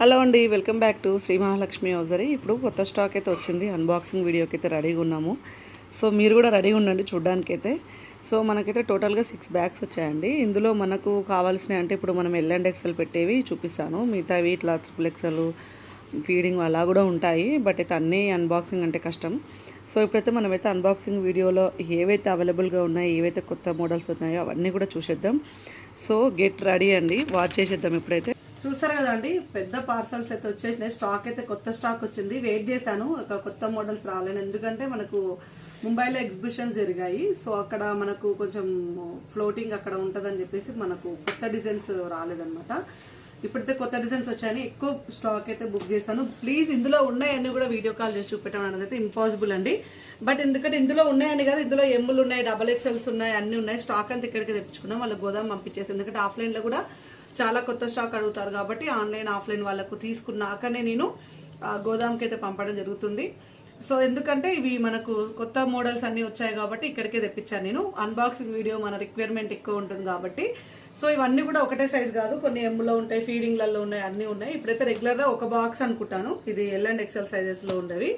Hello అండి welcome back to Shri Mahalakshmi hosiery ఇప్పుడు కొత్త స్టాక్ అయితే వచ్చింది అన్బాక్సింగ్ వీడియోకి అయితే రెడీగా ఉన్నాము. సో మీరు కూడా రెడీగా ఉండండి చూడ్డానికైతే. సో మనకైతే టోటల్గా సిక్స్ బ్యాగ్స్ వచ్చాయండి. ఇందులో మనకు కావాల్సినవి అంటే ఇప్పుడు మనం ఎల్ అండ్ ఎక్సెల్ పెట్టేవి చూపిస్తాను. మిగతావి ఇట్లా త్రిపుల్ ఎక్సెల్ ఫీడింగ్ అలా కూడా ఉంటాయి. బట్ అయితే అన్నీ అన్బాక్సింగ్ అంటే కష్టం. సో ఇప్పుడైతే మనమైతే అన్బాక్సింగ్ వీడియోలో ఏవైతే అవైలబుల్గా ఉన్నాయో ఏవైతే కొత్త మోడల్స్ ఉన్నాయో అవన్నీ కూడా చూసేద్దాం. సో గెట్ రెడీ అండి. వాచ్ చేసేద్దాం ఇప్పుడైతే. చూసారు కదండి పెద్ద పార్సల్స్ అయితే వచ్చేసినాయి. స్టాక్ అయితే కొత్త స్టాక్ వచ్చింది. వెయిట్ చేశాను. ఒక కొత్త మోడల్స్ రాలేను ఎందుకంటే మనకు ముంబైలో ఎగ్జిబిషన్ జరిగాయి. సో అక్కడ మనకు కొంచెం ఫ్లోటింగ్ అక్కడ ఉంటుందని చెప్పేసి మనకు కొత్త డిజైన్స్ రాలేదన్నమాట. ఇప్పుడైతే కొత్త డిజైన్స్ వచ్చాయని ఎక్కువ స్టాక్ అయితే బుక్ చేశాను. ప్లీజ్ ఇందులో ఉన్నాయన్నీ కూడా వీడియో కాల్ చేసి చూపెట్టడం అనేది అయితే ఇంపాసిబుల్ అండి. బట్ ఎందుకంటే ఇందులో ఉన్నాయని కదా ఇందులో ఎమ్ములు ఉన్నాయి డబల్ ఎక్సెల్స్ ఉన్నాయి అన్ని ఉన్నాయి. స్టాక్ అంతా ఇక్కడికి తెప్పించుకున్నాం. వాళ్ళ గోదాం పంపించేసి ఎందుకంటే ఆఫ్లైన్లో కూడా చాలా కొత్త స్టాక్ అడుగుతారు కాబట్టి ఆన్లైన్ ఆఫ్లైన్ వాళ్ళకు తీసుకున్నాకనే నేను గోదాంకి అయితే పంపడం జరుగుతుంది. సో ఎందుకంటే ఇవి మనకు కొత్త మోడల్స్ అన్ని వచ్చాయి కాబట్టి ఇక్కడికే తెప్పించాను నేను. అన్బాక్సింగ్ వీడియో మన రిక్వైర్మెంట్ ఎక్కువ ఉంటుంది కాబట్టి. సో ఇవన్నీ కూడా ఒకటే సైజ్ కాదు. కొన్ని ఎమ్లో ఉంటాయి ఫీడింగ్లలో ఉన్నాయి అన్నీ ఉన్నాయి. ఇప్పుడైతే రెగ్యులర్గా ఒక బాక్స్ అనుకుంటాను. ఇది ఎల్ అండ్ ఎక్సెల్ సైజెస్లో ఉండేవి.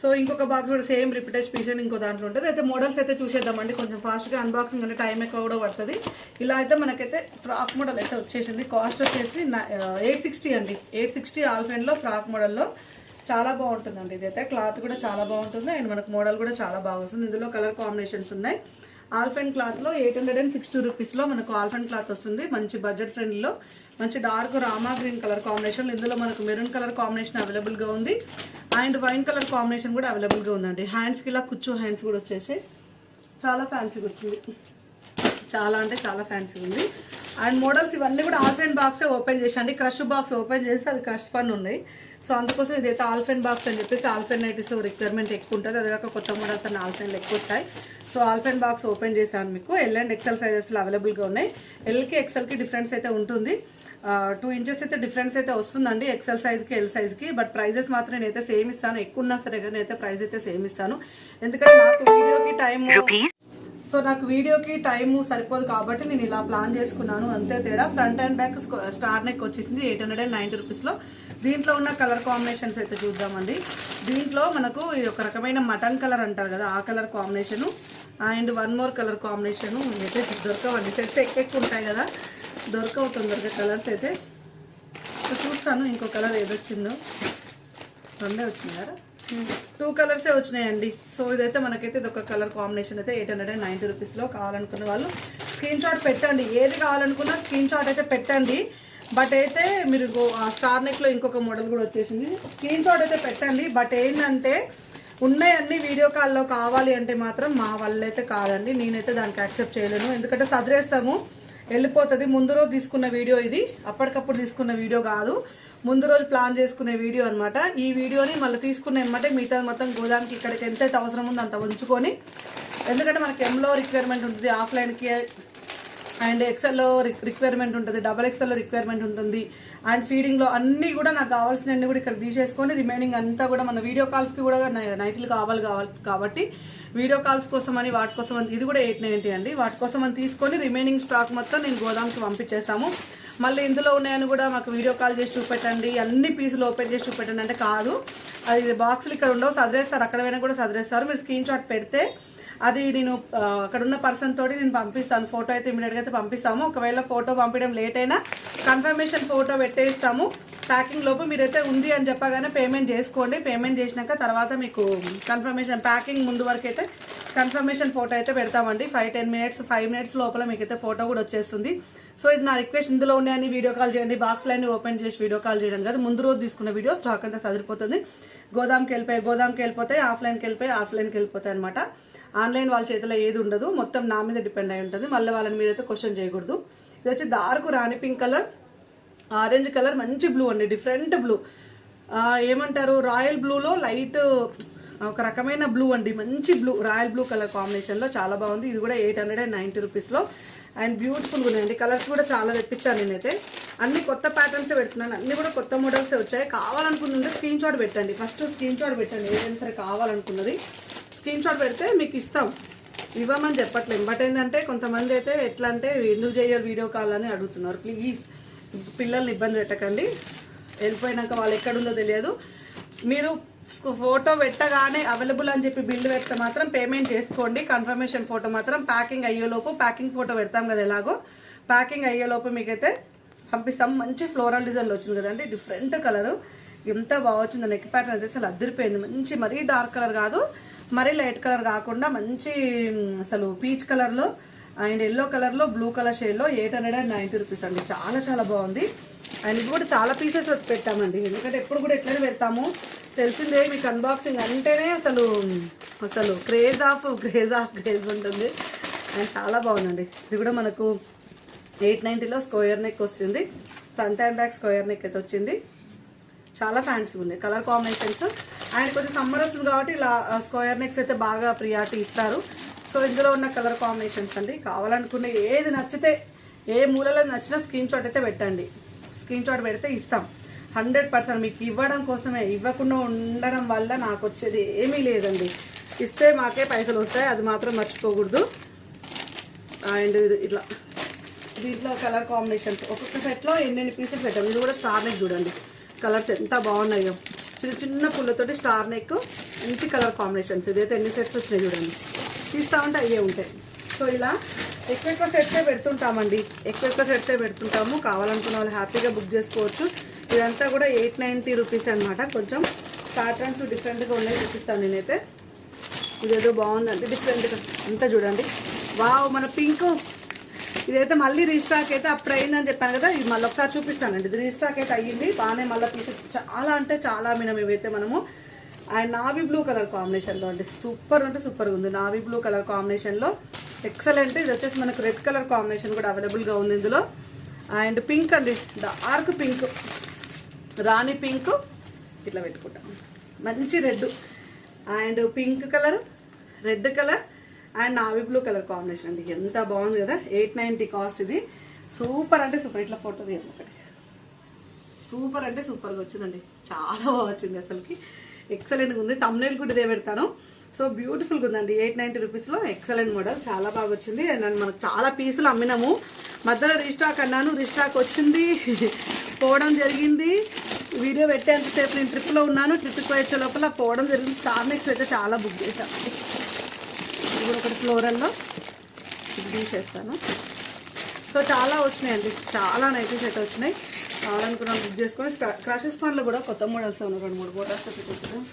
సో ఇంకొక బాక్స్ కూడా సేమ్ రిపిటేజ్ పీస్ ఇంకో దాంట్లో ఉంటుంది. అయితే మోడల్స్ అయితే చూసేద్దామండి. కొంచెం ఫాస్ట్గా అన్బాక్సింగ్ అంటే టైం ఎక్కువ కూడా పడుతుంది. ఇలా అయితే మనకైతే ఫ్రాక్ మోడల్ అయితే వచ్చేసింది. కాస్ట్ వచ్చేసి ఎయిట్ సిక్స్టీ అండి. ఎయిట్ సిక్స్టీ ఆల్ఫెన్లో ఫ్రాక్ మోడల్లో చాలా బాగుంటుందండి. ఇదైతే క్లాత్ కూడా చాలా బాగుంటుంది. అండ్ మనకు మోడల్ కూడా చాలా బాగా వస్తుంది. ఇందులో కలర్ కాంబినేషన్స్ ఉన్నాయి. ఆల్ఫెన్ క్లాత్లో ఎయిట్ హండ్రెడ్ అండ్ సిక్స్టీ రూపీస్లో మనకు ఆల్ఫెన్ క్లాత్ వస్తుంది. మంచి బడ్జెట్ ఫ్రెండ్లో మంచి dark Rama green colour combination ఇందులో మనకు మెరూన్ కలర్ కాంబినేషన్ అవైలబుల్గా ఉంది. అండ్ వైన్ కలర్ కాంబినేషన్ కూడా అవైలబుల్గా ఉందండి. హ్యాండ్స్కి ఇలా కుచ్చు హ్యాండ్స్ కూడా వచ్చేసి చాలా ఫ్యాన్సీగా వచ్చింది. చాలా అంటే చాలా ఫ్యాన్సీ ఉంది. అండ్ మోడల్స్ ఇవన్నీ కూడా ఆల్ఫెన్ బాక్సే ఓపెన్ చేసండి క్రష్ బాక్స్ ఓపెన్ చేస్తే అది క్రష్ పన్ను ఉన్నాయి. సో అందుకోసం ఇదైతే ఆల్ఫెన్ బాక్స్ అని చెప్పేసి ఆల్ఫెన్ నైటీస్ రిక్వైర్మెంట్ ఎక్కువ ఉంటుంది. అది కాక కొత్త మోడల్స్ అన్న ఆల్ఫెన్లు ఎక్కువ వచ్చాయి. సో ఆల్ఫెన్ బాక్స్ ఓపెన్ చేశాను మీకు. ఎల్ అండ్ ఎక్సెల్ సైజెస్లో అవైలబుల్గా ఉన్నాయి. ఎల్కి ఎక్సెల్కి డిఫరెన్స్ అయితే ఉంటుంది. టూ ఇంచెస్ అయితే డిఫరెన్స్ అయితే వస్తుందండి. ఎక్సెల్ సైజ్కి ఎల్ సైజ్కి బట్ ప్రైజెస్ మాత్రం నేనైతే సేమ్ ఇస్తాను. ఎక్కువ ఉన్నా సరే నేనైతే అయితే ప్రైస్ అయితే సేమ్ ఇస్తాను. ఎందుకంటే నాకు వీడియోకి టైం సో నాకు వీడియోకి టైము సరిపోదు కాబట్టి నేను ఇలా ప్లాన్ చేసుకున్నాను. అంతే తేడా. Front and back star neck వచ్చేసింది ఎయిట్ హండ్రెడ్ అండ్ నైంటీ రూపీస్లో దీంట్లో ఉన్న కలర్ కాంబినేషన్స్ అయితే చూద్దామండి. దీంట్లో మనకు ఇది ఒక రకమైన మటన్ కలర్ అంటారు కదా ఆ colour combination. And one more colour combination అయితే దొరకవండి. సెట్స్ ఎక్కువ ఉంటాయి కదా దొరకవు తొందరగా కలర్స్ అయితే. చూస్తాను ఇంకో కలర్ ఏదొచ్చిందో. రెండే వచ్చింది కదా టూ కలర్సే వచ్చినాయండి. సో ఇదైతే మనకైతే ఇది ఒక కలర్ కాంబినేషన్ అయితే ఎయిట్ హండ్రెడ్ అండ్ నైంటీ రూపీస్లో కావాలనుకున్న వాళ్ళు స్క్రీన్ షాట్ పెట్టండి. ఏది కావాలనుకున్నా స్క్రీన్ షాట్ అయితే పెట్టండి. బట్ అయితే మీరు గో- స్టార్ నెక్లో ఇంకొక మోడల్ కూడా వచ్చేసింది. స్క్రీన్ షాట్ అయితే పెట్టండి. బట్ ఏంటంటే ఉన్నాయి వీడియో కాల్లో కావాలి అంటే మాత్రం మా వాళ్ళైతే కాదండి. నేనైతే దానికి యాక్సెప్ట్ చేయలేను. ఎందుకంటే సదిరేస్తాము. వెళ్ళిపోతుంది. ముందు రోజు తీసుకున్న వీడియో ఇది. అప్పటికప్పుడు తీసుకున్న వీడియో కాదు. ముందు రోజు ప్లాన్ చేసుకునే వీడియో అనమాట ఈ వీడియోని మళ్ళీ తీసుకున్న ఎమ్మటే మిగతా మొత్తం గోదాంకి ఇక్కడికి ఎంతైతే అవసరం ఉందో అంత ఉంచుకొని ఎందుకంటే మనకి ఎంలో రిక్వైర్మెంట్ ఉంటుంది ఆఫ్లైన్కి అండ్ ఎక్సెల్లో రిక్వైర్మెంట్ ఉంటుంది డబల్ ఎక్సెల్లో రిక్వైర్మెంట్ ఉంటుంది. అండ్ ఫీడింగ్లో అన్నీ కూడా నాకు కావాల్సినవన్నీ కూడా ఇక్కడ తీసేసుకొని రిమైనింగ్ అంతా కూడా మన వీడియో కాల్స్కి కూడా నైట్లు కావాలి కావాలి కాబట్టి వీడియో కాల్స్ కోసం అని వాటి కోసం అని ఇది కూడా ఎయిట్ నైంటీ అండి. వాటి కోసం అని తీసుకొని రిమైనింగ్ స్టాక్ మొత్తం నేను గోదాంకి పంపించేస్తాము. మళ్ళీ ఇందులో ఉన్నాయని కూడా మాకు వీడియో కాల్ చేసి చూపెట్టండి. అన్ని పీసులు ఓపెన్ చేసి చూపెట్టండి అంటే కాదు. అది బాక్సులు ఇక్కడ ఉండవు సదిరేస్తారు. అక్కడ పోయినా కూడా సదిరేస్తారు. మీరు స్క్రీన్ షాట్ పెడితే అది నేను అక్కడ ఉన్న పర్సన్ తోటి నేను పంపిస్తాను. ఫోటో అయితే ఇమీడియట్గా అయితే పంపిస్తాము. ఒకవేళ ఫోటో పంపించడం లేట్ అయినా కన్ఫర్మేషన్ ఫోటో పెట్టేస్తాము. ప్యాకింగ్ లోపు మీరైతే ఉంది అని చెప్పగానే పేమెంట్ చేసుకోండి. పేమెంట్ చేసినాక తర్వాత మీకు కన్ఫర్మేషన్ ప్యాకింగ్ ముందు వరకు అయితే కన్ఫర్మేషన్ ఫోటో అయితే పెడతామండి. Five ten minutes five minutes లోపల మీకైతే ఫోటో కూడా వచ్చేస్తుంది. సో ఇది నా రిక్వెస్ట్ ఇందులో ఉన్నాయని వీడియో కాల్ చేయండి. బాక్స్లన్నీ ఓపెన్ చేసి వీడియో కాల్ చేయడం కాదు. ముందు రోజు తీసుకున్న వీడియో స్టాక్ అంతా సదిరిపోతుంది. గోదాంకి వెళ్ళిపోయి గోదాంకి వెళ్ళిపోతాయి ఆఫ్లైన్కి వెళ్ళిపోయి ఆఫ్లైన్కి వెళ్ళిపోతాయి అనమాట ఆన్లైన్ వాళ్ళ చేతిలో ఏది ఉండదు. మొత్తం నా మీద డిపెండ్ అయి ఉంటుంది. మళ్ళీ వాళ్ళని మీరైతే క్వశ్చన్ చేయకూడదు. ఇది వచ్చి డార్క్ రాణి పింక్ కలర్ ఆరెంజ్ కలర్ మంచి బ్లూ అండి. Different blue. ఏమంటారు? రాయల్ బ్లూలో లైట్ ఒక రకమైన బ్లూ అండి. మంచి బ్లూ రాయల్ బ్లూ కలర్ కాంబినేషన్లో చాలా బాగుంది. ఇది కూడా ఎయిట్ హండ్రెడ్ అండ్ నైంటీ రూపీస్లో అండ్ బ్యూటిఫుల్గా ఉన్నాయండి. కలర్స్ కూడా చాలా తెప్పించాను నేనైతే. అన్ని కొత్త ప్యాటర్న్స్ పెడుతున్నాను. అన్ని కూడా కొత్త మోడల్స్ వచ్చాయి. కావాలనుకుంటుంటే స్క్రీన్ షాట్ పెట్టండి. ఫస్ట్ స్క్రీన్ షాట్ పెట్టండి. ఏదైనా సరే కావాలనుకున్నది. స్క్రీన్ షాట్ పెడితే మీకు ఇస్తాం. ఇవ్వమని చెప్పట్లేము బట్ ఏంటంటే కొంతమంది అయితే ఎట్లా అంటే ఎందుకు చేయరు వీడియో కాల్ అని అడుగుతున్నారు. ప్లీజ్ పిల్లల్ని ఇబ్బంది పెట్టకండి. వెళ్ళిపోయినాక వాళ్ళు ఎక్కడుందో తెలియదు. మీరు ఫోటో పెట్టగానే అవైలబుల్ అని చెప్పి బిల్లు పెడితే మాత్రం పేమెంట్ చేసుకోండి. కన్ఫర్మేషన్ ఫోటో మాత్రం ప్యాకింగ్ అయ్యేలోపు ప్యాకింగ్ ఫోటో పెడతాం కదా ఎలాగో. ప్యాకింగ్ అయ్యేలోపు మీకైతే పంపిస్తాం. మంచి ఫ్లోరల్ డిజైన్లో వచ్చింది కదండి. డిఫరెంట్ కలర్ ఎంత బాగా వచ్చిందో నెక్ ప్యాటర్న్ అయితే అసలు అద్దరిపోయింది మంచి మరీ డార్క్ కలర్ కాదు. మరీ లైట్ కలర్ కాకుండా మంచి అసలు పీచ్ కలర్లో అండ్ ఎల్లో కలర్లో బ్లూ కలర్ షేడ్లో eight hundred and ninety rupees అండి. చాలా చాలా బాగుంది. అండ్ ఇది కూడా చాలా పీసెస్ పెట్టామండి. ఎందుకంటే ఎప్పుడు కూడా ఎట్లనే పెడతాము. తెలిసిందే మీకు అన్బాక్సింగ్ అంటేనే అసలు అసలు craze of craze of craze ఉంటుంది. అండ్ చాలా బాగుందండి. ఇది కూడా మనకు ఎయిట్ నైంటీలో స్క్వేర్ నెక్ వస్తుంది. Front bag back square neck అయితే వచ్చింది. చాలా ఫ్యాన్సీ ఉంది కలర్ కాంబినేషన్స్ అండ్ కొంచెం సమ్మర్ వస్తుంది కాబట్టి ఇలా స్క్వేర్ నెక్స్ అయితే బాగా ప్రియారిటీ ఇస్తారు. సో ఇందులో ఉన్న కలర్ కాంబినేషన్స్ అండి. కావాలనుకునే ఏది నచ్చితే ఏ మూలలో నచ్చినా స్క్రీన్ షాట్ అయితే పెట్టండి. స్క్రీన్ షాట్ పెడితే ఇస్తాం. హండ్రెడ్ పర్సెంట్ మీకు ఇవ్వడం కోసమే. ఇవ్వకుండా ఉండడం వల్ల నాకు వచ్చేది ఏమీ లేదండి. ఇస్తే మాకే పైసలు వస్తాయి. అది మాత్రం మర్చిపోకూడదు. అండ్ ఇట్లా. దీంట్లో కలర్ కాంబినేషన్స్ ఒక్కొక్క సెట్లో ఎన్నెన్ని పీసెస్ పెట్టాం? ఇది కూడా స్టార్ నెక్ చూడండి. కలర్స్ ఎంత బాగున్నాయో. చిన్న చిన్న పుల్లతోటి స్టార్ నెక్ మంచి కలర్ కాంబినేషన్స్. ఇదైతే ఎన్ని సెట్స్ వచ్చినాయి చూడండి. తీస్తా ఉంటే అయ్యే ఉంటాయి. సో ఇలా ఎక్కువ ఎక్కువ సెట్సే పెడుతుంటామండి. ఎక్కువ ఎక్కువ సెట్సే పెడుతుంటాము. కావాలనుకున్న వాళ్ళు హ్యాపీగా బుక్ చేసుకోవచ్చు. ఇదంతా కూడా ఎయిట్ నైంటీ రూపీస్ అనమాట కొంచెం ప్యాటర్న్స్ డిఫరెంట్గా ఉన్నాయి చూపిస్తాను నేనైతే. ఇదేదో బాగుందండి డిఫరెంట్గా. అంతా చూడండి. వావ్ మన పింక్. ఇదైతే మళ్ళీ రీస్టాక్ అయితే అప్పుడు అయిందని చెప్పాను కదా ఇది మళ్ళీ ఒకసారి చూపిస్తానండి. ఇది రీస్టాక్ అయితే అయ్యింది బాగానే మళ్ళీ పీసెస్ చాలా అంటే చాలా మినం ఇవైతే మనము. అండ్ నావీ బ్లూ కలర్ కాంబినేషన్లో అండి సూపర్ అంటే సూపర్గా ఉంది. నావీ బ్లూ కలర్ కాంబినేషన్లో ఎక్సలెంట్ ఇది వచ్చేసి మనకు రెడ్ కలర్ కాంబినేషన్ కూడా అవైలబుల్గా ఉంది ఇందులో. అండ్ పింక్ అండి డార్క్ పింక్ రాణి పింక్ ఇట్లా పెట్టుకుంటాం. మంచి red. And pink colour red colour and navy blue colour combination అండి. ఎంత బాగుంది కదా? ఎయిట్ నైంటీ కాస్ట్ ఇది. సూపర్ అంటే సూపర్. ఇట్లా ఫోటో తీయండి ఒకటి. సూపర్ అంటే సూపర్గా వచ్చిందండి. చాలా బాగా వచ్చింది అసలుకి. ఎక్సలెంట్గా ఉంది. తమ్నేల్ కూడా ఇదే పెడతాను. సో బ్యూటిఫుల్గా ఉందండి. ఎయిట్ నైంటీ రూపీస్లో ఎక్సలెంట్ మోడల్ చాలా బాగా వచ్చింది. అండ్ మనకు చాలా పీసులు అమ్మినాము. మధ్యలో రీస్టాక్ అన్నాను. రీస్టాక్ వచ్చింది. పోవడం జరిగింది. వీడియో పెట్టేంతసేపు నేను ట్రిప్లో ఉన్నాను. ట్రిప్కి వచ్చే లోపల పోవడం జరిగింది. స్టార్ నెక్స్ అయితే చాలా బుక్ చేశాను ఇప్పుడు ఒకటి ఫ్లోరల్లో. ఇది తీసేస్తాను. సో చాలా వచ్చినాయండి. చాలా నైటీస్ అయితే వచ్చినాయి. కావాలనుకున్నాను బుక్ చేసుకొని క్రషెస్ పండ్లో కూడా కొత్త మోడల్స్ ఉన్నాయి రెండు మూడు మోడల్స్ పెట్టుకుంటున్నాను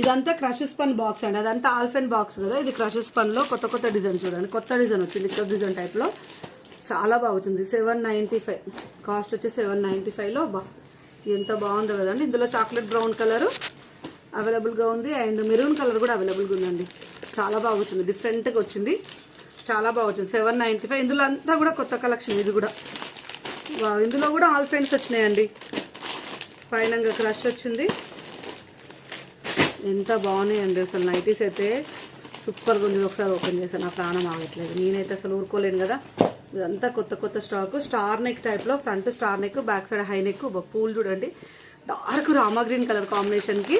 ఇదంతా క్రషెస్ పన్ బాక్స్ అండి. అదంతా ఆల్ఫెన్ బాక్స్ కదా. ఇది క్రషెస్ పన్లో కొత్త కొత్త డిజైన్ చూడండి. కొత్త డిజైన్ వచ్చింది. ఇక్కడ డిజైన్ టైప్లో చాలా బాగా వచ్చింది. Seven ninety five. కాస్ట్ వచ్చి సెవెన్ నైంటీ ఫైవ్లో బా ఎంత బాగుందో కదండి. ఇందులో చాక్లెట్ బ్రౌన్ కలర్ అవైలబుల్గా ఉంది. అండ్ మెరూన్ కలర్ కూడా అవైలబుల్గా ఉందండి. చాలా బాగా వచ్చింది డిఫరెంట్గా వచ్చింది. చాలా బాగా వచ్చింది సెవెన్ నైంటీ ఫైవ్ ఇందులో అంతా కూడా కొత్త కలెక్షన్ ఇది కూడా. ఇందులో కూడా ఆల్ పెన్స్ వచ్చినాయండి. పైన క్రష్ వచ్చింది. ఎంత బాగున్నాయండి అసలు. నైటీస్ అయితే సూపర్గా ఉంది. ఒకసారి ఓపెన్ చేశాను నా ప్రాణం ఆగట్లేదు. నేనైతే అసలు ఊరుకోలేను కదా. ఇదంతా కొత్త కొత్త స్టాక్ స్టార్ నెక్ టైప్లో front star neck back side high neck పూలు చూడండి. డార్క్ రామా గ్రీన్ కలర్ కాంబినేషన్కి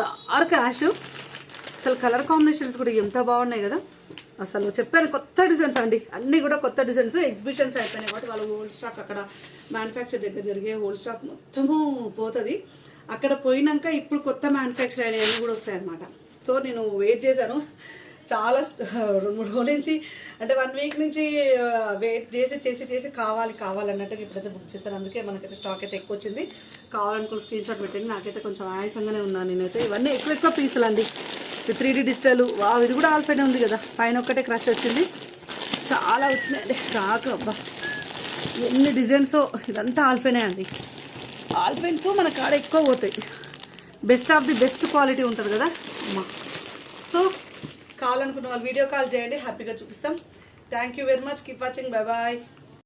డార్క్ యాష్ అసలు కలర్ కాంబినేషన్స్ కూడా ఎంత బాగున్నాయి కదా. అసలు చెప్పాను కొత్త డిజైన్స్ అండి. అన్నీ కూడా కొత్త డిజైన్స్ ఎగ్జిబిషన్స్ అయిపోయినాయి కాబట్టి వాళ్ళు హోల్ స్టాక్ అక్కడ మ్యానుఫ్యాక్చర్ దగ్గర జరిగే హోల్ స్టాక్ మొత్తము పోతుంది. అక్కడ పోయినాక ఇప్పుడు కొత్త మ్యానుఫ్యాక్చర్ అయినవి కూడా వస్తాయి అనమాట సో నేను వెయిట్ చేశాను. చాలా రెండు మూడు రోజుల నుంచి అంటే వన్ వీక్ నుంచి వెయిట్ చేసి చేసి చేసి కావాలి కావాలన్నట్టు ఇప్పుడైతే బుక్ చేశాను అందుకే మనకైతే స్టాక్ అయితే ఎక్కువ వచ్చింది. కావాలనుకున్న స్క్రీన్ షాట్ పెట్టండి. నాకైతే కొంచెం ఆయాసంగానే ఉన్నాను నేనైతే. ఇవన్నీ ఎక్కువ ఎక్కువ పీసులు అండి త్రీ డీ డిజిటల్ వా ఇది కూడా ఆల్పైన ఉంది కదా. పైన ఒక్కటే క్రష్ వచ్చింది. చాలా వచ్చినాయి. స్టాక్ అబ్బా. ఎన్ని డిజైన్స్ ఇదంతా ఆల్ఫైనే అండి. ఆల్పైన్స్ మన కాడ ఎక్కువ పోతాయి. Best of the best quality ఉంటుంది కదా. అమ్మా. కావాలనుకున్న వాళ్ళు వీడియో కాల్ చేయండి. హ్యాపీగా చూపిస్తాం. Thank you very much keep watching bye bye